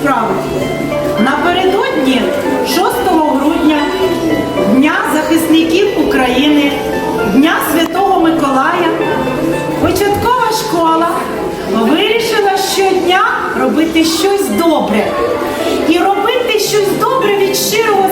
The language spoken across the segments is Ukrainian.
справи. Напередодні 6 грудня Дня захисників України, Дня Святого Миколая, початкова школа вирішила щодня робити щось добре. І робити щось добре від щирого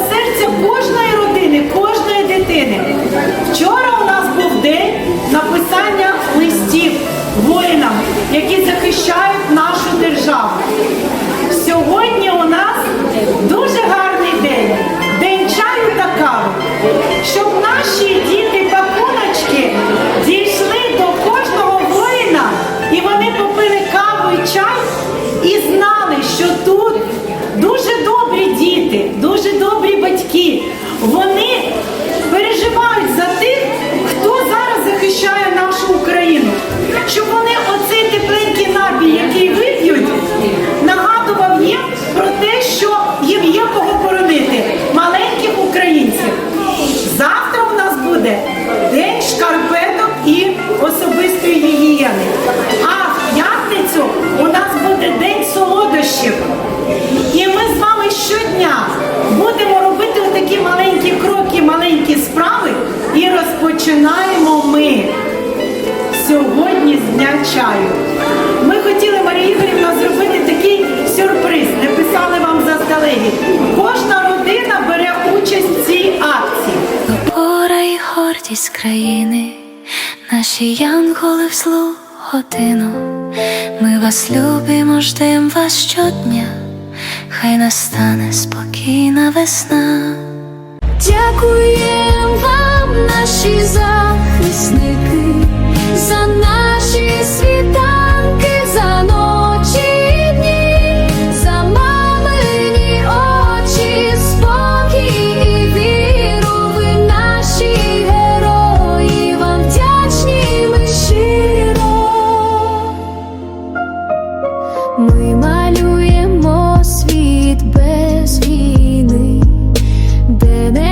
розпочинаємо ми сьогодні з дня чаю. Ми хотіли, Марія Ігорівна, зробити такий сюрприз. Не писали вам заздалегідь. Кожна родина бере участь в цій акції. Опора і гордість країни, наші янголи в злу годину. Ми вас любимо, ждем вас щодня, хай настане спокійна весна. Дякуємо Ми малюємо світ без війни, де не